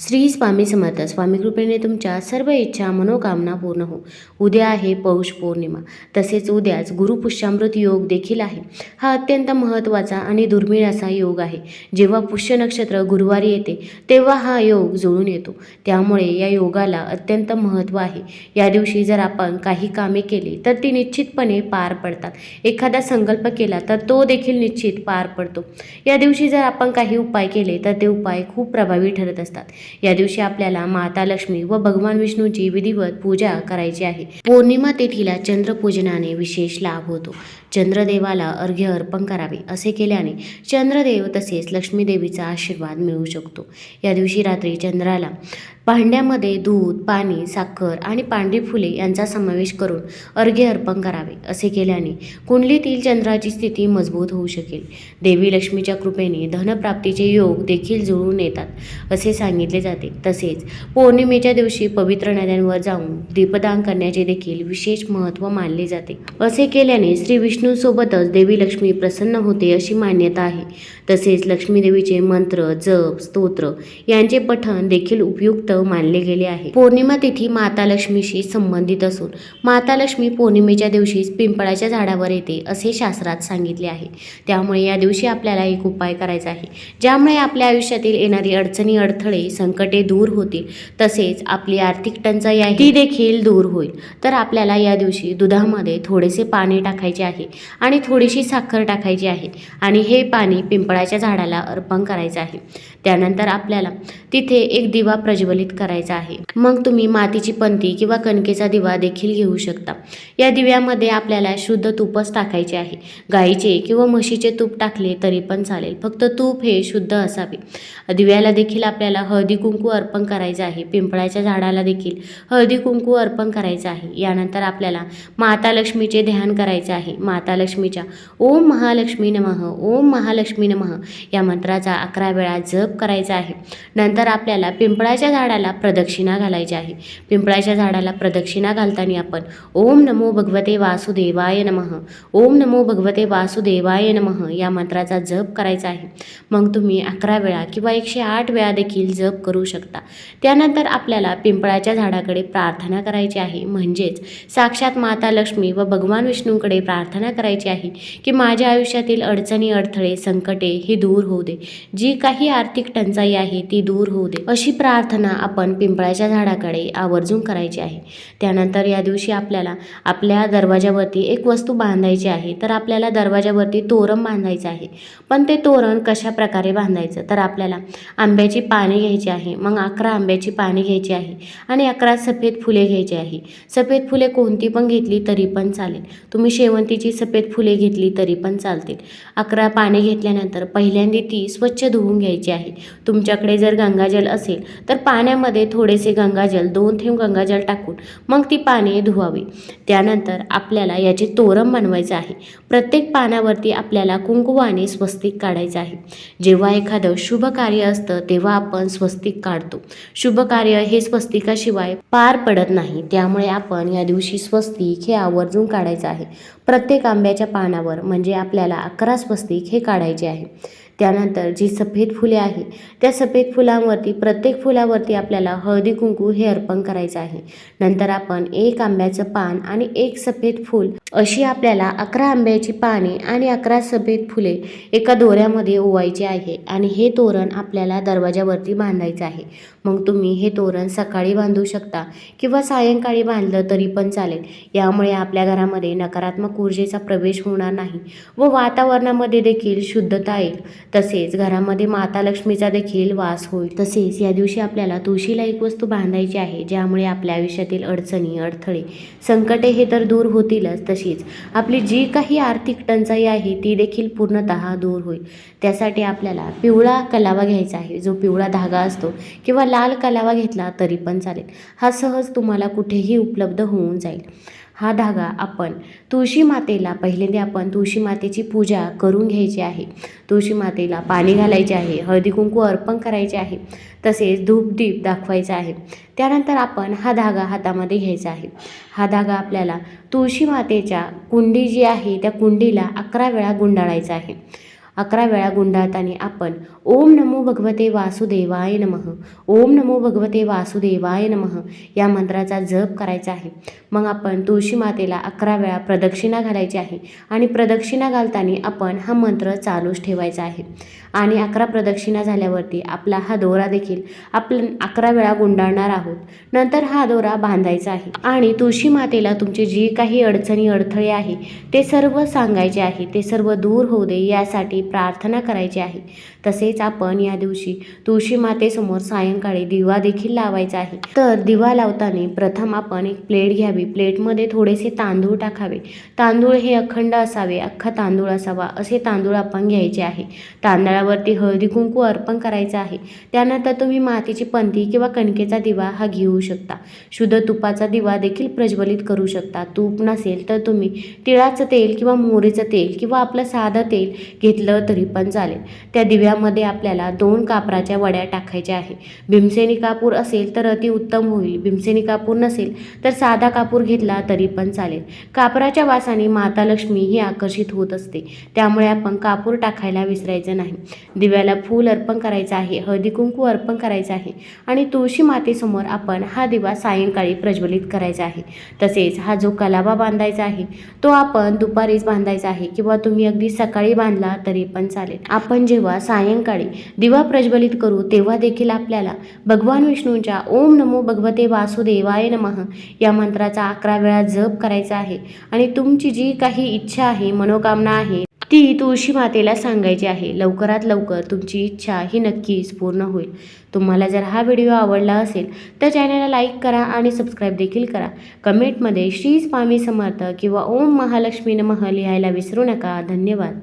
श्री स्वामी समर्थ स्वामी कृपेने तुमच्या सर्व इच्छा मनोकामना पूर्ण हो. उद्या आहे पौष पौर्णिमा. तसेच उद्याच गुरुपुष्यामृत योग देखील आहे. हा अत्यंत महत्त्वाचा आणि दुर्मिळ असा योग आहे. जेव्हा पुष्य नक्षत्र गुरुवारी येते तेव्हा हा योग जुळून येतो. त्यामुळे या योगाला अत्यंत महत्त्व आहे. या दिवशी जर आपण काही कामे केली तर ती निश्चितपणे पार पडतात. एखादा संकल्प केला तर तो देखील निश्चित पार पडतो. या दिवशी जर आपण काही उपाय केले तर ते उपाय खूप प्रभावी ठरत असतात. या दिवशी आपल्याला माता लक्ष्मी व भगवान विष्णूची विधिवत पूजा करायची आहे. पौर्णिमा तिथीला चंद्रपूजनाने विशेष लाभ होतो. चंद्रदेवाला अर्घ्य अर्पण करावे असे केल्याने चंद्रदेव तसेच लक्ष्मीदेवीचा आशीर्वाद मिळू शकतो. या दिवशी रात्री चंद्राला भांड्यामध्ये दूध पाणी साखर आणि पांढरी फुले यांचा समावेश करून अर्घ्य अर्पण करावे असे केल्याने कुंडलीतील चंद्राची स्थिती मजबूत होऊ शकेल. देवी लक्ष्मीच्या कृपेने धनप्राप्तीचे योग देखील जुळून येतात असे सांगितले जाते. तसेच पौर्णिमेच्या दिवशी पवित्र नद्यांवर जाऊन दीपदान करण्याचे देखील विशेष महत्त्व मानले जाते. असे केल्याने श्री विष्णूसोबतच देवी लक्ष्मी प्रसन्न होते अशी मान्यता आहे. तसेच लक्ष्मीदेवीचे मंत्र जप स्तोत्र यांचे पठण देखील उपयुक्त मानले गेले आहे पौर्णिमा तिथी माता लक्ष्मीशी संबंधित असून माता लक्ष्मी पौर्णिमेच्या दिवशीच पिंपळाच्या झाडावर येते असे शास्त्रात सांगितले आहे. त्यामुळे या दिवशी आपल्याला एक उपाय करायचा आहे. ज्यामुळे आपल्या आयुष्यातील येणारी अडचणी अडथळे संकटे दूर होतील तसेच आपली आर्थिक टंचाई आहे ती देखील दूर होईल. तर आपल्याला या दिवशी दुधामध्ये थोडेसे पाणी टाकायचे आहे आणि थोडीशी साखर टाकायची आहे आणि हे पाणी पिंपळाच्या झाडाला अर्पण करायचं आहे. त्यानंतर आपल्याला तिथे एक दिवा प्रज्वलित करायचा आहे. मग तुम्ही मातीची पंती किंवा कणकेचा दिवा देखील घेऊ शकता. या दिव्यामध्ये आपल्याला शुद्ध तूपच टाकायचे आहे. गाईचे किंवा म्हशीचे तूप टाकले तरी पण चालेल. फक्त तूप हे शुद्ध असावे. दिव्याला देखील आपल्याला हळदी कुंकू अर्पण करायचं आहे. पिंपळाच्या झाडाला देखील हळदी कुंकू अर्पण करायचं आहे. यानंतर आपल्याला माता लक्ष्मीचे ध्यान करायचे आहे. माता लक्ष्मीच्या ओम महालक्ष्मी नमः ओम महालक्ष्मी नमः या मंत्राचा अकरा वेळा जप करायचा आहे. नंतर आपल्याला पिंपळाच्या झाडाला प्रदक्षिणा घालायची आहे. पिंपळाच्या झाडाला प्रदक्षिणा घालताना आपण ओम नमो भगवते वासुदेवाय नमः. ओम नमो भगवते वासुदेवाय नमः या मंत्राचा जप करायचा आहे. मग तुम्ही अकरा वेळा किंवा एकशे आठ वेळा देखील जप करू शकता. त्यानंतर आपल्याला पिंपळाच्या झाडाकडे प्रार्थना करायची आहे. म्हणजेच साक्षात माता लक्ष्मी व भगवान विष्णूंकडे प्रार्थना करायची आहे की माझ्या आयुष्यातील अडचणी अडथळे संकटे हे दूर होऊ दे. जी काही आर्थिक टंचाई आहे ती दूर होऊ दे अशी प्रार्थना आपण पिंपळाच्या झाडाकडे आवर्जून करायची आहे. त्यानंतर या दिवशी आपल्याला आपल्या दरवाजावरती एक वस्तू बांधायची आहे तर आपल्याला दरवाजावरती तोरण बांधायचं आहे. पण ते तोरण कशा प्रकारे बांधायचं? तर आपल्याला आंब्याची पाने घ्यायची आहे मग अकरा आंब्याची पाने घ्यायची आहे आणि अकरा सफेद फुले घ्यायची आहे. सफेद फुले कोणती पण घेतली तरी पण चालेल. तुम्ही शेवंतीची सफेद फुले घेतली तरी पण चालतील. अकरा पाने घेतल्यानंतर पहिल्यांदा ती स्वच्छ धुवून घ्यायची आहे. तुमच्याकडे जर गंगाजल असेल तर पाण्यामध्ये थोडेसे गंगाजल दोन थेंब गंगाजल टाकून मग ती पाने धुवावी. त्यानंतर आपल्याला याचे तोरण बनवायचं आहे. प्रत्येक पानावरती आपल्याला कुंकुवाने स्वस्तिक काढायचं आहे. जेव्हा एखादं शुभ कार्य असतं तेव्हा आपण स्वस्तिक काढतो. शुभ कार्य हे स्वस्तिकाशिवाय पार पडत नाही. त्यामुळे आपण या दिवशी स्वस्तिक हे आवर्जून काढायचं आहे. प्रत्येक आंब्याच्या पानावर म्हणजे आपल्याला अकरा स्वस्तिक हे काढायचे आहे. त्यानंतर जी सफेद फुले आहे त्या सफेद फुलांवरती प्रत्येक फुलावरती आपल्याला हळदी कुंकू हे अर्पण करायचं आहे. नंतर आपण एक आंब्याचं पान आणि एक सफेद फूल अशी आपल्याला अकरा आंब्याची पाने आणि अकरा सफेद फुले एका दोऱ्यामध्ये ओवायची आहे आणि हे तोरण आपल्याला दरवाजावरती बांधायचं आहे. मग तुम्ही हे तोरण सकाळी बांधू शकता किंवा सायंकाळी बांधलं तरी पण चालेल. यामुळे आपल्या घरामध्ये नकारात्मक ऊर्जेचा प्रवेश होणार नाही व वातावरणामध्ये देखील शुद्धता येईल. तसेच घरामध्ये माता लक्ष्मीचा देखील वास होईल. तसेच या दिवशी आपल्याला तुळशीला एक वस्तू बांधायची आहे ज्यामुळे आपल्या आयुष्यातील अडचणी अडथळे संकटे हे तर दूर होतीलच तशीच आपली जी काही आर्थिक टंचाई आहे ती देखील पूर्णतः दूर होईल. त्यासाठी आपल्याला पिवळा कलावा घ्यायचा आहे. जो पिवळा धागा असतो किंवा लाल कलावा घेतला तरी पण चालेल. हा सहज तुम्हाला कुठेही उपलब्ध होऊन जाईल. हा धागा आपण तुळशी मातेला पहिल्यांदा आपण तुळशी मातेची पूजा करून घ्यायची आहे. तुळशी मातेला पाणी घालायचे आहे हळदी कुंकू अर्पण करायचे आहे तसेच धूपदीप दाखवायचा आहे. त्यानंतर आपण हा धागा हातामध्ये घ्यायचा आहे. हा धागा आपल्याला तुळशी मातेच्या कुंडी जी आहे त्या कुंडीला अकरा वेळा गुंडाळायचा आहे. अकरा वेळा गुंडाळताना आपण ओम नमो भगवते वासुदेवाय नमः ओम नमो भगवते वासुदेवाय नमः या मंत्राचा जप करायचा आहे. मग आपण तुळशी मातेला अकरा वेळा प्रदक्षिणा घालायची आहे आणि प्रदक्षिणा घालताना आपण हा मंत्र चालूच ठेवायचा आहे. आणि अकरा प्रदक्षिणा झाल्यावरती आपला हा दोरा देखील आपण अकरा वेळा गुंडाळणार आहोत. नंतर हा दोरा बांधायचा आहे. आणि तुळशी मातेला तुमची जी काही अडचणी अडथळे आहे ते सर्व सांगायचे आहे ते सर्व दूर होऊ दे यासाठी प्रार्थना करायची आहे. तसेच आपण या दिवशी तुळशी मातेसमोर सायंकाळी दिवा देखील लावायचा आहे. तर दिवा लावताना प्रथम आपण एक प्लेट घ्यावी. प्लेटमध्ये थोडेसे तांदूळ टाकावे. तांदूळ हे अखंड असावे. अख्खा तांदूळ असावा. असे तांदूळ आपण घ्यायचे आहे. तांदळावरती हळदी कुंकू अर्पण करायचं आहे. त्यानंतर तुम्ही मातीची पंथी किंवा कणकेचा दिवा हा घेऊ शकता. शुद्ध तुपाचा दिवा देखील प्रज्वलित करू शकता. तूप नसेल तर तुम्ही तिळाचं तेल किंवा मोहरीचं तेल किंवा आपलं साधं तेल घेतलं तरी पण चालेल. त्या दिव्यामध्ये आपल्याला दोन कापराच्या वड्या टाकायच्या आहे. भीमसेनी कापूर असेल तर अतिउत्तम होईल. भीमसेनी कापूर नसेल तर साधा कापूर घेतला तरी पण चालेल. कापराच्या वासाने माता लक्ष्मी ही आकर्षित होत असते. त्यामुळे आपण कापूर टाकायला विसरायचं नाही. दिव्याला फूल अर्पण करायचं आहे हळदी कुंकू अर्पण करायचं आहे आणि तुळशी मातेसमोर आपण हा दिवा सायंकाळी प्रज्वलित करायचा आहे. तसेच हा जो कलावा बांधायचा आहे तो आपण दुपारीच बांधायचा आहे किंवा तुम्ही अगदी सकाळी बांधला तरी तरी पण चालेल. आपण जेव्हा सायंकाळी दिवा प्रज्वलित करू तेव्हा देखील आपल्याला भगवान विष्णूंच्या ओम नमो भगवते वासुदेवाय नमः या मंत्राचा अकरा वेळा जप करायचा आहे. आणि तुमची जी काही इच्छा आहे मनोकामना आहे ती तुळशी मातेला सांगायची आहे. लवकरात लवकर तुमची इच्छा ही नक्कीच पूर्ण होईल. तुम्हाला जर हा व्हिडिओ आवडला असेल तर चॅनलला लाईक करा आणि सबस्क्राईब देखील करा. कमेंटमध्ये श्री स्वामी समर्थ किंवा ओम महालक्ष्मी नमः लिहायला विसरू नका. धन्यवाद.